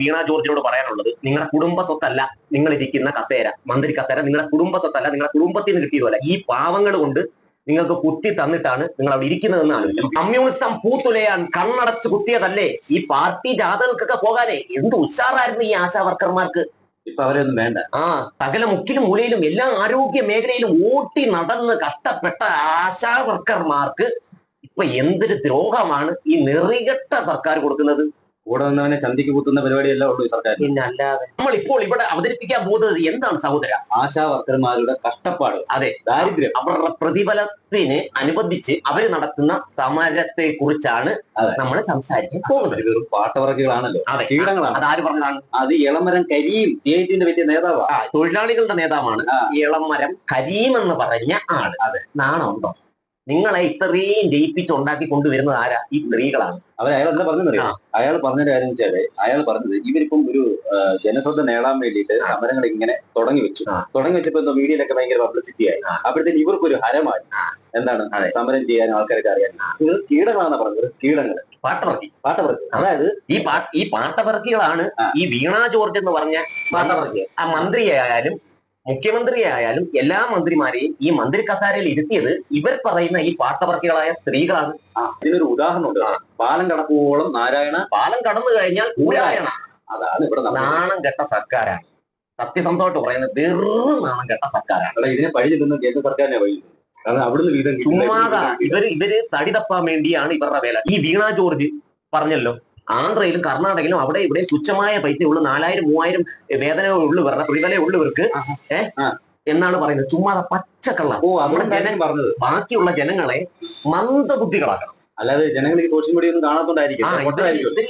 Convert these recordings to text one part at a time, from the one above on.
വീണ ജോർജിനോട് പറയാനുള്ളത് നിങ്ങളുടെ കുടുംബ സ്വത്തല്ല നിങ്ങൾ ഇരിക്കുന്ന കസേര മന്ത്രി കസേര നിങ്ങളുടെ കുടുംബ സ്വത്തല്ല നിങ്ങളുടെ കുടുംബത്തിൽ നിന്ന് കിട്ടിയതല്ല ഈ പാവങ്ങൾ കൊണ്ട് നിങ്ങൾക്ക് കുത്തി തന്നിട്ടാണ് നിങ്ങൾ അവിടെ ഇരിക്കുന്നതെന്നാണ് കമ്മ്യൂണിസം പൂത്തുലയാൻ കണ്ണടച്ച് കുത്തിയതല്ലേ ഈ പാർട്ടി ജാഥകൾക്കൊക്കെ പോകാനേ? എന്ത് ഉഷാറായിരുന്നു ഈ ആശാ വർക്കർമാർക്ക് ഇപ്പൊ അവരൊന്നും വേണ്ട. ആ തകല മുക്കിലും മൂലയിലും എല്ലാ ആരോഗ്യ മേഖലയിലും ഓട്ടി നടന്ന് കഷ്ടപ്പെട്ട ആശാ വർക്കർമാർക്ക് ഇപ്പൊ എന്തൊരു ദ്രോഹമാണ് ഈ നെറികെട്ട സർക്കാർ കൊടുക്കുന്നത്. കൂടെ നിന്നവനെ ചന്തിക്ക് കുത്തുന്ന പരിപാടിയല്ല ഉള്ളൂ സർക്കാർ. നമ്മൾ ഇപ്പോൾ ഇവിടെ അവതരിപ്പിക്കാൻ പോകുന്നത് എന്താണ് സഹോദര? ആശാവർക്കർമാരുടെ കഷ്ടപ്പാട്. അതെ. ദാരിദ്ര്യം. അവരുടെ പ്രതിഫലത്തിന് അനുബന്ധിച്ച് അവർ നടത്തുന്ന സമരത്തെ കുറിച്ചാണ് അതെ. നമ്മൾ സംസാരിക്കാൻ പോകുന്നത്. വെറും പാട്ടവർക്കുകളാണല്ലോ അതെ. കീടങ്ങളാണ്. അതാര് പറഞ്ഞതാണ്? അത് ഇളമരം കരീം സി ഐ ടിന്റെ വലിയ നേതാവാണ് തൊഴിലാളികളുടെ നേതാവാണ്. ഇളമരം കരീം എന്ന് പറഞ്ഞ ആൾ. അതെ. നാണമുണ്ടോ? നിങ്ങളെ ഇത്രയും ജയിപ്പിച്ച് ഉണ്ടാക്കി കൊണ്ടുവരുന്നത് ആരാ? ഈ സ്ത്രീകളാണ്. അവർ അയാൾ എന്താ പറഞ്ഞറിയാം അയാൾ പറഞ്ഞ കാര്യം വെച്ചാൽ അയാൾ പറഞ്ഞത് ഇവരിപ്പം ഒരു ജനശ്രദ്ധ നേടാൻ വേണ്ടിയിട്ട് സമരങ്ങൾ ഇങ്ങനെ തുടങ്ങി വെച്ചു. തുടങ്ങി വെച്ചപ്പോ എന്തോ മീഡിയയിലൊക്കെ ഭയങ്കര പബ്ലിസിറ്റി ആയി. അപ്പോഴത്തേക്ക് ഇവർക്കൊരു ഹരമായി. എന്താണ്? സമരം ചെയ്യാൻ ആൾക്കാരൊക്കെ അറിയാൻ. ഇത് കീടങ്ങളാണ് പറഞ്ഞത്. കീടങ്ങൾ. പാട്ടവർക്കി. പാട്ടവർക്കി. അതായത് ഈ പാ ഈ പാട്ടവർക്കികളാണ് ഈ വീണാ ജോർജ് എന്ന് പറഞ്ഞ പാട്ടവർക്കി ആ മന്ത്രിയായാലും മുഖ്യമന്ത്രിയായാലും എല്ലാ മന്ത്രിമാരെയും ഈ മന്ത്രി കസാരയിൽ ഇരുത്തിയത് ഇവർ പറയുന്ന ഈ പാട്ടവർത്തികളായ സ്ത്രീകളാണ്. ഇതിനൊരു ഉദാഹരണമുണ്ട് പാലം കടക്കുവോളം നാരായണ. പാലം കടന്നു കഴിഞ്ഞാൽ ഊരായണ അതാണ് ഇവിടെ. നാണം കെട്ട സർക്കാരാണ്. സത്യസന്ധമായിട്ട് പറയുന്ന വെറും നാണം കെട്ട സർക്കാരാണ്. ഇതിനെ പഴി ചെല്ലുന്ന കേന്ദ്ര സർക്കാരിനെ വഴി കാരണം അവിടുന്ന് വീതം. ചുമ്മാതാ. ഇവർ ഇവർ തടി തപ്പാൻ വേണ്ടിയാണ് ഇവരുടെ വേല. ഈ വീണ ജോർജ് പറഞ്ഞല്ലോ ആന്ധ്രയിലും കർണാടകയിലും അവിടെ ഇവിടെ തുച്ഛമായ പൈസ ഉള്ള നാലായിരം മൂവായിരം വേതന ഉള്ളവരുടെ പ്രതിഫല ഉള്ളവർക്ക് ഏഹ്. എന്നാണ് പറയുന്നത്. ചുമ്മാതെ പച്ചക്കള്ള. ഓ അതുകൊണ്ട് ജന- പറഞ്ഞത്. ബാക്കിയുള്ള ജനങ്ങളെ മന്ദബുദ്ധികളാക്കണം. അല്ലാതെ ജനങ്ങൾ ഈ സോഷ്യൽ മീഡിയ ഒന്നും കാണാത്തോണ്ടായിരിക്കും.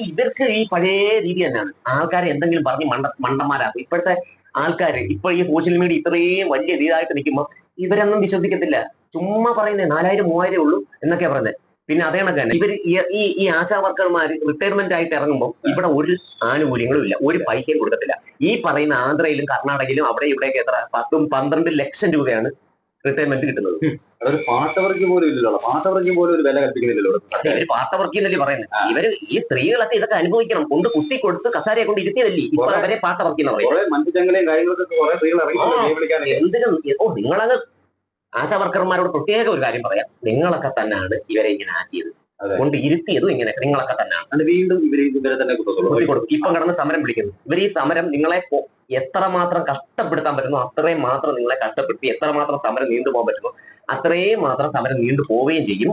ഇവർക്ക് ഈ പഴയ രീതി തന്നെയാണ്. ആൾക്കാരെ എന്തെങ്കിലും പറഞ്ഞ് മണ്ട മണ്ടന്മാരാക്കും. ഇപ്പോഴത്തെ ആൾക്കാര് ഇപ്പൊ ഈ സോഷ്യൽ മീഡിയ ഇത്രയും വലിയ ഇതായിട്ട് നിൽക്കുമ്പോൾ ഇവരൊന്നും വിശ്വസിക്കത്തില്ല. ചുമ്മാ പറയുന്നേ നാലായിരം മൂവായിരം ഉള്ളൂ എന്നൊക്കെയാ പറയുന്നത് പിന്നെ അതേ കണക്ക് തന്നെ. ഇവർ ഈ ഈ ആശാ വർക്കർമാർ റിട്ടയർമെന്റ് ആയിട്ട് ഇറങ്ങുമ്പോൾ ഇവിടെ ഒരു ആനുകൂല്യങ്ങളും ഇല്ല. ഒരു പൈസയും കൊടുക്കത്തില്ല. ഈ പറയുന്ന ആന്ധ്രയിലും കർണാടകയിലും അവിടെ ഇവിടെയൊക്കെ എത്ര? പത്തും പന്ത്രണ്ട് ലക്ഷം രൂപയാണ് റിട്ടയർമെന്റ് കിട്ടുന്നത്. അതൊരു പാട്ടവർക്ക് പോലും ഇല്ലല്ലോ. പാട്ടവർക്ക് പോലും ഒരു വില കൽപ്പിക്കുന്നില്ലല്ലോ. ഇവർ പാട്ടവർക്കി എന്നല്ലേ പറയുന്നത് ഇവർ ഈ സ്ത്രീകളൊക്കെ ഇതൊക്കെ അനുഭവിക്കണം. കൊണ്ട് കുട്ടി കൊടുത്ത് കസാരയെ കൊണ്ട് ഇരുത്തിയതല്ലേ? ഇപ്പൊ അവരെ പാട്ടവർക്കിന്ന് പറയും കാര്യങ്ങളൊക്കെ എന്തിനും ഓ നിങ്ങളത് ആശാ വർക്കർമാരോട് പ്രത്യേക ഒരു കാര്യം പറയാം. നിങ്ങളൊക്കെ തന്നെയാണ് ഇവരെ ഇങ്ങനെ ആക്കിയത്. കൊണ്ട് ഇരുത്തിയതും ഇങ്ങനെ. നിങ്ങളൊക്കെ തന്നെയാണ് വീണ്ടും ഇവർ ഇവരെ തന്നെ കൊടുക്കും. ഇപ്പം കടന്ന് സമരം പിടിക്കുന്നു. ഇവർ ഈ സമരം നിങ്ങളെ എത്ര എത്രമാത്രം കഷ്ടപ്പെടുത്താൻ പറ്റുന്നു അത്രയും മാത്രം നിങ്ങളെ കഷ്ടപ്പെടുത്തി എത്രമാത്രം സമരം നീണ്ടുപോകാൻ പറ്റുന്നു അത്രയും മാത്രം സമരം നീണ്ടു പോവുകയും ചെയ്യും.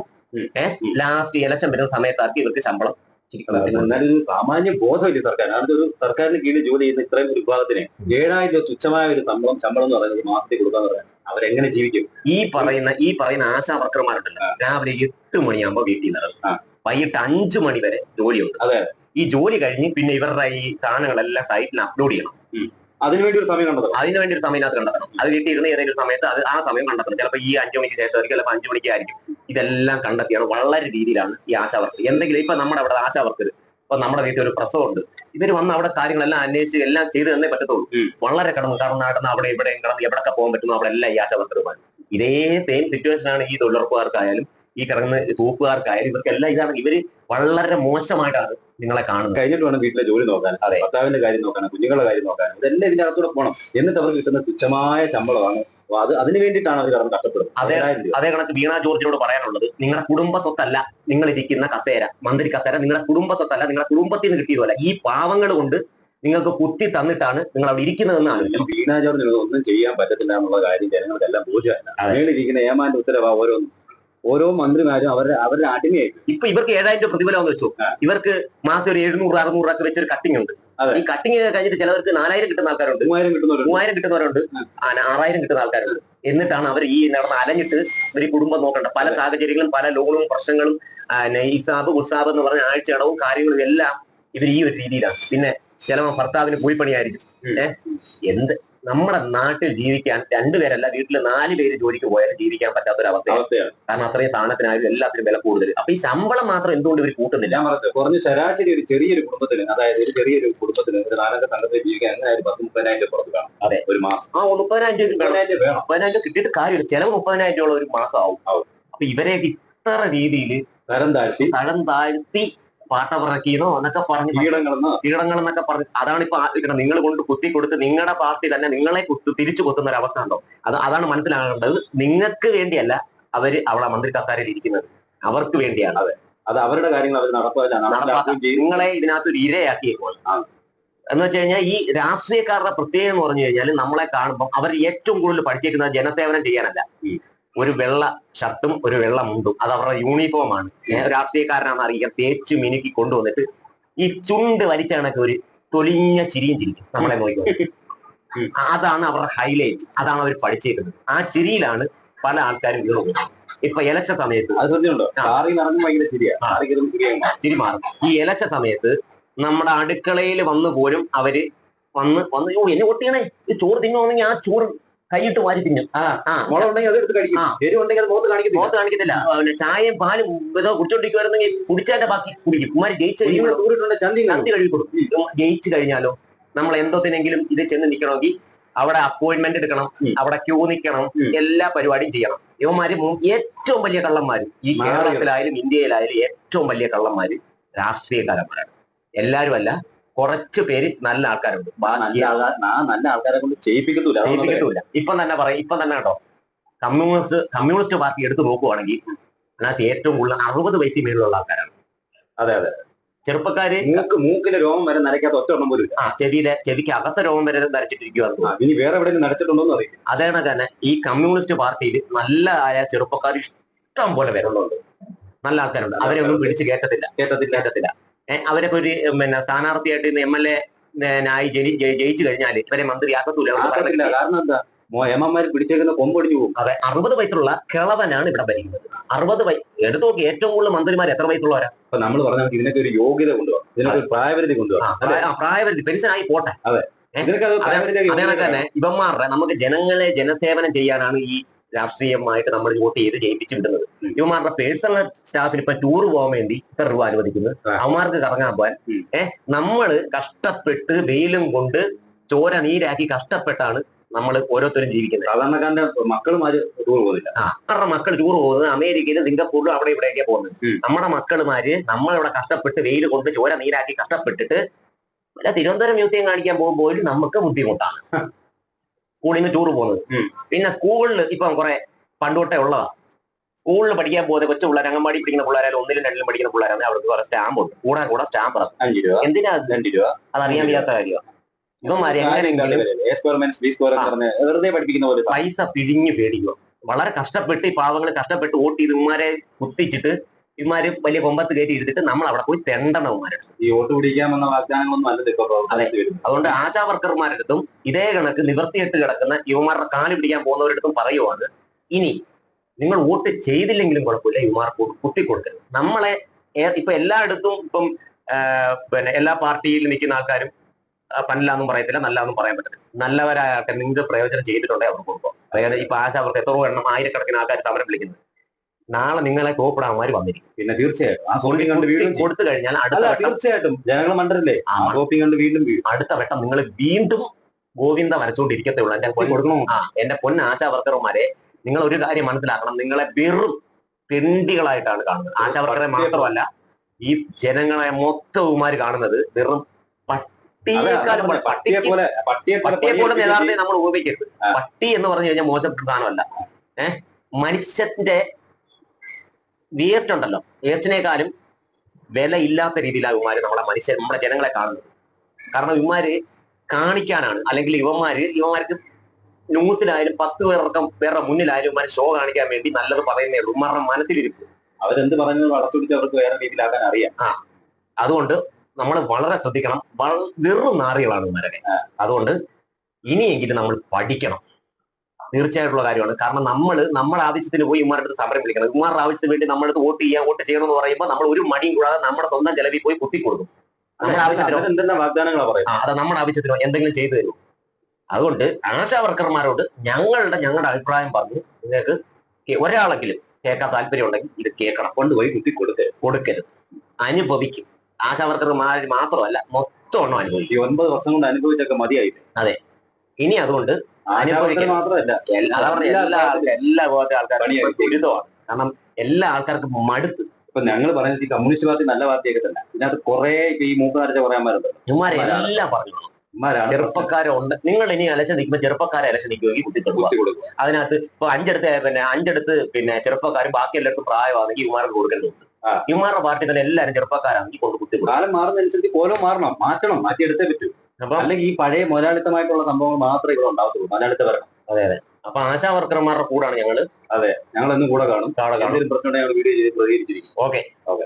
ഏഹ് ലാസ്റ്റ് ഇലക്ഷൻ വരുന്ന സമയത്താക്കി ഇവർക്ക് ശമ്പളം എന്നാലൊരു സാമാന്യ ബോധമില്ല സർക്കാർ അതൊരു സർക്കാരിന് കീഴിൽ ജോലി ചെയ്യുന്ന ഇത്രയും ഒരു വിഭാഗത്തിന് ഏഴായിരം രൂപ തുച്ഛമായ ഒരു ശമ്പളം ശമ്പളം എന്ന് പറയുന്നത് മാസത്തിൽ കൊടുക്കാന്ന് പറയാൻ അവരെങ്ങനെ ജീവിക്കും? ഈ പറയുന്ന ഈ പറയുന്ന ആശാ വർക്കർമാരുണ്ടല്ലോ. രാവിലെ എട്ട് മണിയാകുമ്പോ വീട്ടിൽ നിന്ന് വൈകിട്ട് അഞ്ചു മണി വരെ ജോലിയുണ്ട്. അതെ. ഈ ജോലി കഴിഞ്ഞ് പിന്നെ ഇവരുടെ ഈ സാധനങ്ങളെല്ലാം സൈറ്റിൽ അപ്ലോഡ് ചെയ്യണം. അതിനുവേണ്ടി ഒരു സമയം കണ്ടത് അതിനുവേണ്ടി ഒരു സമയം അത് കണ്ടെത്തണം. അത് വീട്ടിൽ ഇരുന്ന് ഏതെങ്കിലും സമയത്ത് അത് ആ സമയം കണ്ടെത്തണം. ചിലപ്പോൾ ഈ അഞ്ചു മണിക്ക് ശേഷം ആയിരിക്കും ചിലപ്പോൾ അഞ്ചു മണിക്ക് ആയിരിക്കും. ഇതെല്ലാം കണ്ടെത്തിയാണ് വളരെ രീതിയിലാണ് ഈ ആശാ വർക്കർ എന്തെങ്കിലും ഇപ്പൊ നമ്മുടെ അവിടെ ആശാ വർക്കർ ഇപ്പൊ നമ്മുടെ വീട്ടിൽ ഒരു പ്രസവമുണ്ട്. ഇവർ വന്ന് അവിടെ കാര്യങ്ങളെല്ലാം അന്വേഷിച്ച് എല്ലാം ചെയ്തു തന്നേ പറ്റത്തുള്ളൂ. വളരെ കടന്ന്. കാരണം നടന്ന് അവിടെ ഇവിടെ കടന്ന് എവിടെയൊക്കെ പോകാൻ പറ്റുന്നു അവിടെ എല്ലാം ഈ ആശാ ഇതേ സെയിം സിറ്റുവേഷൻ ആണ് ഈ തൊഴിലുറപ്പുകാർക്കായാലും ഈ കിടന്ന് തൂപ്പുകാർക്കായാലും ഇവർക്കെല്ലാം ഇതാണ്. ഇവർ വളരെ മോശമായിട്ടാണ് നിങ്ങളെ കാണുന്നത്. കഴിഞ്ഞിട്ട് വേണം വീട്ടിലെ ജോലി നോക്കാൻ. അതെ. ഭർത്താവിന്റെ കാര്യം നോക്കാൻ കുഞ്ഞുങ്ങളുടെ കാര്യം നോക്കാൻ ഇതെല്ലാം ഇതിന്റെ അകത്തൂടെ പോകണം എന്നിട്ട് അവർ കിട്ടുന്ന തുച്ഛമായ ശമ്പളമാണ് അപ്പൊ അത് അതിന് വേണ്ടിയിട്ടാണ് അവർ കടന്ന് കഷ്ടപ്പെടുന്നത് അതേ അതേ കണക്ക് വീണ ജോർജിനോട് പറയാനുള്ളത് നിങ്ങളുടെ കുടുംബ സ്വത്തല്ല നിങ്ങൾ ഇരിക്കുന്ന കസേര മന്ത്രി കസേര നിങ്ങളുടെ കുടുംബ സ്വത്തല്ല നിങ്ങളുടെ കുടുംബത്തിൽ നിന്ന് കിട്ടിയതല്ല ഈ പാവങ്ങൾ കൊണ്ട് നിങ്ങൾക്ക് കുത്തി തന്നിട്ടാണ് നിങ്ങൾ അവിടെ ഇരിക്കുന്നതെന്നാണ് വീണ ജോർജിന് ഒന്നും ചെയ്യാൻ പറ്റത്തില്ല എന്നുള്ള കാര്യം ജനങ്ങൾക്കെല്ലാം ബോധ്യമല്ല അതെ. മേളിരിക്കുന്ന ഏമാന്റെ ഉത്തരവാ ഓരോന്നും ഓരോ മന്ത്രിമാരും അവരുടെ അവരുടെ അടിമയായിട്ട് ഇപ്പൊ ഇവർക്ക് ഏഴായിരം രൂപ പ്രതിഫലം വെച്ചു. ഇവർക്ക് മാസം ഒരു എഴുന്നൂറ് അറുന്നൂറ് ഒക്കെ വെച്ചൊരു കട്ടിങ് ഉണ്ട്. ഈ കട്ടിങ് കഴിഞ്ഞിട്ട് ചിലവർക്ക് നാലായിരം കിട്ടുന്ന ആൾക്കാരുണ്ട്. മൂവായിരം കിട്ടുന്നവരുണ്ട്. ആറായിരം കിട്ടുന്ന ആൾക്കാരുണ്ട്. എന്നിട്ടാണ് അവർ ഈ നടന്ന് അലഞ്ഞിട്ട് ഇവർ ഈ കുടുംബം നോക്കേണ്ട പല. സാഹചര്യങ്ങളും പല ലോണും പ്രശ്നങ്ങളും ഇസാബ് നൈസാബ് ഉത്സാബ് എന്ന് പറഞ്ഞ ആഴ്ചയടവും കാര്യങ്ങളും എല്ലാം ഇവർ ഈ ഒരു രീതിയിലാണ്. പിന്നെ ചിലവൻ ഭർത്താവിന് കൂലിപ്പണിയായിരിക്കും. ഏഹ് എന്ത് നമ്മുടെ നാട്ടിൽ ജീവിക്കാൻ രണ്ടുപേരല്ല വീട്ടിൽ നാല് പേര് ജോലിക്ക് പോയാലും ജീവിക്കാൻ പറ്റാത്ത ഒരു അവസ്ഥയാണ്. കാരണം അത്രയും താണത്തിനായാലും എല്ലാത്തിനും വില കൂടുതൽ അപ്പൊ ഈ ശമ്പളം മാത്രം എന്തുകൊണ്ട് ഇവർ കൂട്ടുന്നില്ല? ഞാൻ പറഞ്ഞത് കുറഞ്ഞ ശരാശരി ഒരു ചെറിയൊരു കുടുംബത്തിന് അതായത് ഒരു ചെറിയൊരു കുടുംബത്തിന് ഒരു സംഘത്തിൽ ജീവിക്കാൻ എന്തായാലും പത്ത് മുപ്പതിനായിരം രൂപ പുറത്ത് കാണും. അതെ. ഒരു മാസം. ആ മുപ്പതിനായിരം രൂപ. മുപ്പതിനായിരം രൂപ കിട്ടിയിട്ട് കാര്യമില്ല. ചിലവ് മുപ്പതിനായിരം രൂപ ഒരു മാസം ആവും. ആവും. അപ്പൊ ഇവരെ ഇത്ര രീതിയിൽ തരം താഴ്ത്തി. തരം താഴ്ത്തി പാട്ടപിറക്കിയെന്നോ എന്നൊക്കെ പറഞ്ഞ് കീടങ്ങളെന്നോ കീടങ്ങൾ എന്നൊക്കെ പറഞ്ഞ് അതാണ് ഇപ്പൊ നിങ്ങൾ കൊണ്ട് കുത്തി കൊടുത്ത് നിങ്ങളുടെ പാർട്ടി തന്നെ നിങ്ങളെ കുത്തു തിരിച്ചു കൊത്തുന്ന ഒരു അവസ്ഥ ഉണ്ടോ? അത് അതാണ് മനസ്സിലാകേണ്ടത്. നിങ്ങൾക്ക് വേണ്ടിയല്ല അവർ അവളെ മന്ത്രി കസാരയിൽ ഇരിക്കുന്നത്. അവർക്ക് വേണ്ടിയാണ്. അത്. അത് അവരുടെ കാര്യങ്ങൾ അവർ നടപ്പാക്കില്ല നിങ്ങളെ ഇതിനകത്ത് ഒരു ഇരയാക്കിയപ്പോൾ എന്ന് വെച്ച് കഴിഞ്ഞാൽ ഈ രാഷ്ട്രീയക്കാരുടെ പ്രത്യേകം എന്ന് പറഞ്ഞു കഴിഞ്ഞാൽ നമ്മളെ കാണുമ്പോൾ അവർ ഏറ്റവും കൂടുതൽ പഠിച്ചേക്കുന്നത് ജനസേവനം ചെയ്യാനല്ല. ഒരു വെള്ള ഷർട്ടും ഒരു വെള്ള മുണ്ടും. അത് അവരുടെ യൂണിഫോമാണ് രാഷ്ട്രീയക്കാരനാണെന്ന് അറിയിക്കാൻ തേച്ചു മിനുക്കി കൊണ്ടുവന്നിട്ട് ഈ ചുണ്ട് വലിച്ച കണക്ക് ഒരു തൊലിഞ്ഞ ചിരിയും ചിരിക്കും നമ്മളെ നോക്കി. അതാണ് അവരുടെ ഹൈലൈറ്റ് അതാണ് അവർ പഠിച്ചേക്കുന്നത്. ആ ചിരിയിലാണ് പല ആൾക്കാരും വീണത് ഇപ്പൊ ഇലച്ച സമയത്ത് ചിരി മാറും. ഈ ഇലച്ച സമയത്ത് നമ്മുടെ അടുക്കളയിൽ വന്നു പോലും അവർ വന്ന് വന്ന് ഓ എന്നെ ഒട്ടിയണേ ഈ ചോറ് തിന്നുവാണെങ്കിൽ ആ ചോറ് കൈയിട്ട് വാരി തിന്നും. ആ അതെടുത്ത് കഴിക്കും. എരിവുണ്ടെങ്കിൽ അത് മുഖത്ത് കാണിക്കത്തില്ല. മുഖത്ത് കാണിക്കത്തില്ല. ചായയും പാലും ഏതോ കുടിച്ചോണ്ടിരിക്കുവായിരുന്നെങ്കിൽ കുടിച്ചതിന്റെ ബാക്കി കുടിക്കും. ഉമ്മാര് ജയിച്ചു തൂറിട്ടുണ്ട് ചന്തി ചന്തി കഴുകി കൊടുക്കും. ജയിച്ചു കഴിഞ്ഞാലോ നമ്മൾ എന്തോത്തിനെങ്കിലും ഇത് ചെന്ന് നിൽക്കണമെങ്കിൽ അവിടെ അപ്പോയിന്റ്മെന്റ് എടുക്കണം. അവിടെ ക്യൂ നിൽക്കണം. എല്ലാ പരിപാടിയും ചെയ്യണം. ഇവന്മാര് ഏറ്റവും വലിയ കള്ളന്മാര്. ഈ. കേരളത്തിലായാലും ഇന്ത്യയിലായാലും ഏറ്റവും വലിയ കള്ളന്മാര് രാഷ്ട്രീയക്കാരന്മാരാണ്. എല്ലാരും അല്ല കുറച്ച് പേര് നല്ല ആൾക്കാരുണ്ട്. ബാക്കി നല്ല നല്ല ആൾക്കാരെ കൊണ്ട് ചെയ്യിപ്പിക്കത്തൂല. ചെയ്യിപ്പിക്കത്തൂല. ഇപ്പൊ തന്നെ പറയും ഇപ്പൊ തന്നെ കേട്ടോ. കമ്മ്യൂണിസ്റ്റ് കമ്മ്യൂണിസ്റ്റ് പാർട്ടി എടുത്തു നോക്കുവാണെങ്കിൽ അതിനകത്ത് ഏറ്റവും കൂടുതൽ അറുപത് വയസ്സിൽ മേളിലുള്ള ആൾക്കാരാണ്. അതെ അതെ. ചെറുപ്പക്കാര് മൂക്ക് മൂക്കിലെ രോഗം വരെ നരയ്ക്കാത്ത ഒറ്റ ഒന്നും പോലും ആ ചെവിയിലെ ചെവിക്ക് അകത്ത രോഗം വരെ നരച്ചിട്ടിരിക്കുകയാണ് ഇനി വേറെ എവിടെയെങ്കിലും നരച്ചിട്ടുണ്ടോന്ന് അറിയില്ല. അതേ തന്നെ ഈ കമ്മ്യൂണിസ്റ്റ് പാർട്ടിയിൽ നല്ലതായ ചെറുപ്പക്കാർ ഇഷ്ടം പോലെ വരുന്നുണ്ട്. നല്ല ആൾക്കാരുണ്ട്. അവരെ ഒന്നും പിടിച്ച് കേട്ടത്തില്ല കേട്ടത്തില്ല കേട്ടത്തില്ല അവരൊക്കെ ഒരു പിന്നെ സ്ഥാനാർത്ഥിയായിട്ട് എം എൽ എ ആയി ജനി ജയിച്ചു കഴിഞ്ഞാൽ ഇവരെ മന്ത്രിയാക്കത്തൂല കാരണം എന്താ? എമ്മന്മാര് പിടിച്ചേക്കുന്ന കൊമ്പൊടിഞ്ഞു പോകും. അതെ അറുപത് വയസ്സുള്ള കിളവനാണ് ഇവിടെ ഭരിക്കുന്നത്. അറുപത് വയസ്സ് എടുത്തു നോക്കി ഏറ്റവും കൂടുതൽ മന്ത്രിമാർ എത്ര വയസ്സുള്ളവരാ? അപ്പൊ നമ്മൾ പറഞ്ഞാൽ ഇതിനൊക്കെ ഒരു യോഗ്യത കൊണ്ടുപോകാം ഇതിനൊക്കെ പ്രായപരിധി കൊണ്ടുപോകാം പ്രായപരിധി. പെൻഷൻ ആയി പോട്ടെ. അതെ. അതേ തന്നെ ഇവന്മാരുടെ നമുക്ക് ജനങ്ങളെ ജനസേവനം ചെയ്യാനാണ് ഈ രാഷ്ട്രീയമായിട്ട് നമ്മൾ വോട്ട് ചെയ്ത് ജയിപ്പിച്ചു വിടുന്നത്. ഇവന്മാരുടെ പേഴ്സണൽ സ്റ്റാഫിന് ഇപ്പൊ ടൂർ പോകാൻ വേണ്ടി ഇത്ര രൂപ അനുവദിക്കുന്നത്. അവന്മാർക്ക് കറങ്ങാൻ പോകാൻ. ഏഹ് നമ്മൾ കഷ്ടപ്പെട്ട് വെയിലും കൊണ്ട് ചോര നീരാക്കി കഷ്ടപ്പെട്ടാണ് നമ്മൾ ഓരോരുത്തരും ജീവിക്കുന്നത്. സാധാരണക്കാരന്റെ മക്കളുമാര് ടൂർ പോകുന്നില്ല. അവരുടെ മക്കൾ ടൂർ പോകുന്നത് അമേരിക്കയിലും സിംഗപ്പൂരിലും അവിടെ ഇവിടെയൊക്കെ പോകുന്നത്. നമ്മുടെ മക്കളുമാര് നമ്മളിവിടെ കഷ്ടപ്പെട്ട് വെയിൽ കൊണ്ട് ചോര നീരാക്കി കഷ്ടപ്പെട്ടിട്ട് തിരുവനന്തപുരം മ്യൂസിയം കാണിക്കാൻ പോകുമ്പോൾ നമുക്ക് ബുദ്ധിമുട്ടാണ്. സ്കൂളിൽ നിന്ന് ടൂർ പോകുന്നത് പിന്നെ സ്കൂളിൽ ഇപ്പം കുറെ പണ്ടോട്ടേ ഉള്ളതാ. സ്കൂളിൽ പഠിക്കാൻ പോകുന്ന കൊച്ചു പിള്ളേർ അംഗൻവാടി പഠിക്കുന്ന പിള്ളേരായാലും ഒന്നിലും രണ്ടിലും പഠിക്കുന്ന പിള്ളേരാണ് അവർക്ക് കുറെ സ്റ്റാമ്പ് ഉണ്ട്. കൂടെ കൂടെ സ്റ്റാമ്പ് അഞ്ചു രൂപ. എന്തിനാ അത്? രണ്ട് രൂപ. അതറിയാൻ വയ്യാത്ത കാര്യമാണ് ഇവന്മാര് വെറുതെ പഠിപ്പിക്കുന്ന പോലെ പൈസ പിഴിഞ്ഞു പേടിക്കുക വളരെ കഷ്ടപ്പെട്ട് ഈ പാവങ്ങൾ കഷ്ടപ്പെട്ട് വോട്ട് ചെയ്ത് ഇമാരെ കുത്തിച്ചിട്ട് ഇമാര് വലിയ കൊമ്പത്ത് കയറ്റി എടുത്തിട്ട് നമ്മൾ അവിടെ പോയി തെണ്ടണം ഇവന്മാരെ ഈ വോട്ട് പിടിക്കാമെന്ന വാഗ്ദാനങ്ങളൊന്നും അതുകൊണ്ട് ആശാ വർക്കർമാരുടെ അടുത്തും ഇതേ കണക്ക് നിവർത്തിയിട്ട് കിടക്കുന്ന യുവമാരുടെ കാൽ പിടിക്കാൻ പോകുന്നവരുടെ പറയുവാണ് ഇനി നിങ്ങൾ വോട്ട് ചെയ്തില്ലെങ്കിലും കുഴപ്പമില്ല യുവമാർക്ക് വോട്ട് കുത്തിക്കൊടുക്കരുത്. നമ്മളെ ഇപ്പൊ എല്ലായിടത്തും ഇപ്പം പിന്നെ എല്ലാ പാർട്ടിയിൽ നിൽക്കുന്ന ആൾക്കാരും പന്നില്ലാന്നും പറയത്തില്ല നല്ലാന്നും പറയാൻ പറ്റില്ല നല്ലവരായ ആൾക്കാർ നിങ്ങൾക്ക് പ്രയോജനം ചെയ്തിട്ടുണ്ടെങ്കിൽ അവർക്ക് കൊടുക്കും. അതായത് ഇപ്പൊ ആശാ അവർക്ക് എത്രയോ എണ്ണം ആയിരക്കണക്കിന് ആൾക്കാർ സമരം വിളിക്കുന്നത് നാളെ നിങ്ങളെ തോപ്പിടാന്മാർ വന്നിരിക്കും. പിന്നെ തീർച്ചയായിട്ടും. ആ സോപ്പിംഗ് കണ്ട് വീണ്ടും. കൊടുത്തു കഴിഞ്ഞാൽ അടുത്ത തീർച്ചയായിട്ടും. ജനങ്ങൾ മണ്ടല്ലേ ആ, സോപ്പിംഗ് കണ്ട് വീണ്ടും അടുത്ത വട്ടം നിങ്ങൾ വീണ്ടും ഗോവിന്ദ വരച്ചുകൊണ്ടിരിക്കത്തേ ഉള്ളൂ. എന്റെ കൊടുക്കണോ? എന്റെ പൊന്ന ആശാവർക്കർമാരെ നിങ്ങൾ ഒരു കാര്യം മനസ്സിലാക്കണം. നിങ്ങളെ വെറും പെണ്ടികളായിട്ടാണ് കാണുന്നത്. ആശാവർക്കറെ മാത്രമല്ല ഈ ജനങ്ങളെ മൊത്തവുമാര് കാണുന്നത് വെറും പട്ടിയെ പോലെ പണിയെടുപ്പിച്ച് നമ്മൾ ഉപയോഗിക്കരുത്. പട്ടി എന്ന് പറഞ്ഞു കഴിഞ്ഞാൽ മോശപ്പെട്ട സാധനമല്ല. ഏഹ് മനുഷ്യന്റെ വേസ്റ്റ് ഉണ്ടല്ലോ. വേസ്റ്റിനേക്കാളും വിലയില്ലാത്ത രീതിയിലാണ് ഇവന്മാര് നമ്മളെ മനുഷ്യർ നമ്മളെ ജനങ്ങളെ കാണുന്നത്. കാരണം ഇവന്മാര് കാണിക്കാനാണ്. അല്ലെങ്കിൽ ഇവന്മാര് ഇവന്മാർക്ക് ന്യൂസിലായാലും പത്ത് പേർക്കും പേരുടെ മുന്നിലായാലും ഇവന്മാര് ഷോ കാണിക്കാൻ വേണ്ടി നല്ലത് പറയുന്നേ ഉള്ളൂ. ഇവന്മാരുടെ മനസ്സിലിരിക്കും അവരെന്ത് പറഞ്ഞു വളർത്തുപിടിച്ച് അവർക്ക് വേറെ രീതിയിലാക്കാൻ അറിയാം. ആ. അതുകൊണ്ട് നമ്മൾ വളരെ ശ്രദ്ധിക്കണം. വെറും നാറികളാണ് ഇവന്മാരുടെ അതുകൊണ്ട് ഇനിയെങ്കിലും നമ്മൾ പഠിക്കണം. തീർച്ചയായിട്ടുള്ള കാര്യമാണ്. കാരണം നമ്മൾ നമ്മുടെ ആവശ്യത്തിന് പോയി ഇമാരുടെ അടുത്ത് സമരം വിളിക്കണം. ഇമാരുടെ ആവശ്യത്തിന് വേണ്ടി നമ്മളടുത്ത് വോട്ട് ചെയ്യാൻ വോട്ട് ചെയ്യണമെന്ന് പറയുമ്പോൾ നമ്മൾ ഒരു മടിയും കൂടാതെ നമ്മുടെ സ്വന്തം ചെലവിൽ പോയി കുത്തി കൊടുക്കും. നമ്മുടെ ആവശ്യത്തിനോ അവരെന്തെല്ലാം വാഗ്ദാനങ്ങളാ പറയുന്നത്? അത് നമ്മുടെ ആവശ്യത്തിനോ എന്തെങ്കിലും ചെയ്തു തരും അതുകൊണ്ട് ആശാ വർക്കർമാരോട് ഞങ്ങളുടെ ഞങ്ങളുടെ അഭിപ്രായം പറഞ്ഞ് നിങ്ങൾക്ക് ഒരാളെങ്കിലും കേൾക്കാൻ താല്പര്യം ഉണ്ടെങ്കിൽ ഇത് കേൾക്കണം. കൊണ്ടുപോയി കുത്തി കൊടുക്ക കൊടുക്കരുത്. അനുഭവിക്കും. ആശാ വർക്കർമാർ മാത്രമല്ല മൊത്തം എണ്ണം അനുഭവിക്കും. ഒൻപത് വർഷം കൊണ്ട് അനുഭവിച്ചൊക്കെ മതിയായി ഇനി അതുകൊണ്ട്. മാത്രമല്ല എല്ലാ ആൾക്കാരും. ദുരിതമാണ്. കാരണം എല്ലാ ആൾക്കാർക്കും മടുത്ത് ഇപ്പൊ ഞങ്ങൾ പറയുന്നത് ഈ കമ്മ്യൂണിസ്റ്റ് പാർട്ടി നല്ല പാർട്ടിയൊക്കെ തന്നെ. ഇതിനകത്ത് കുറെ ഇപ്പൊ ഈ മൂക്ക് നരച്ച കുറെ അമ്മമാരുണ്ട് എല്ലാം പറഞ്ഞു ചെറുപ്പക്കാരുണ്ട്. നിങ്ങൾ ഇനി അലശ നിൽക്കുമ്പോൾ ചെറുപ്പക്കാരെ അലശ നിൽക്കുമെങ്കിൽ കുട്ടി കൊടുക്കുക അതിനകത്ത് ഇപ്പൊ അഞ്ചെടുത്ത് പിന്നെ അഞ്ചെടുത്ത് പിന്നെ ചെറുപ്പക്കാരും ബാക്കി എല്ലാവർക്കും പ്രായമാണെങ്കിൽ ഇമാർക്ക് കൊടുക്കേണ്ടതുണ്ട്. ഇമാരുടെ പാർട്ടി തന്നെ എല്ലാവരും ചെറുപ്പക്കാരാണെങ്കിൽ കൊണ്ട് കൊടുക്കും കാലം മാറുന്നതനുസരിച്ച് ഓരോ മാറണം. മാറ്റണം. മാറ്റിയെടുത്തേ പറ്റൂ. അല്ലെങ്കിൽ ഈ പഴയ മുതലാളിത്തമായിട്ടുള്ള സംഭവങ്ങൾ മാത്രമേ ഇവിടെ ഉണ്ടാവത്തുള്ളൂ മുതലാളിത്ത അതെ അപ്പൊ ആശാ വർക്കർമാരുടെ കൂടാണ് ഞങ്ങൾ ഞങ്ങൾ എന്നും കൂടെ കാണും. എന്തെങ്കിലും പ്രശ്നം വീഡിയോ ചെയ്ത് പ്രതികരിച്ചിരിക്കും. ഓക്കെ. ഓക്കെ.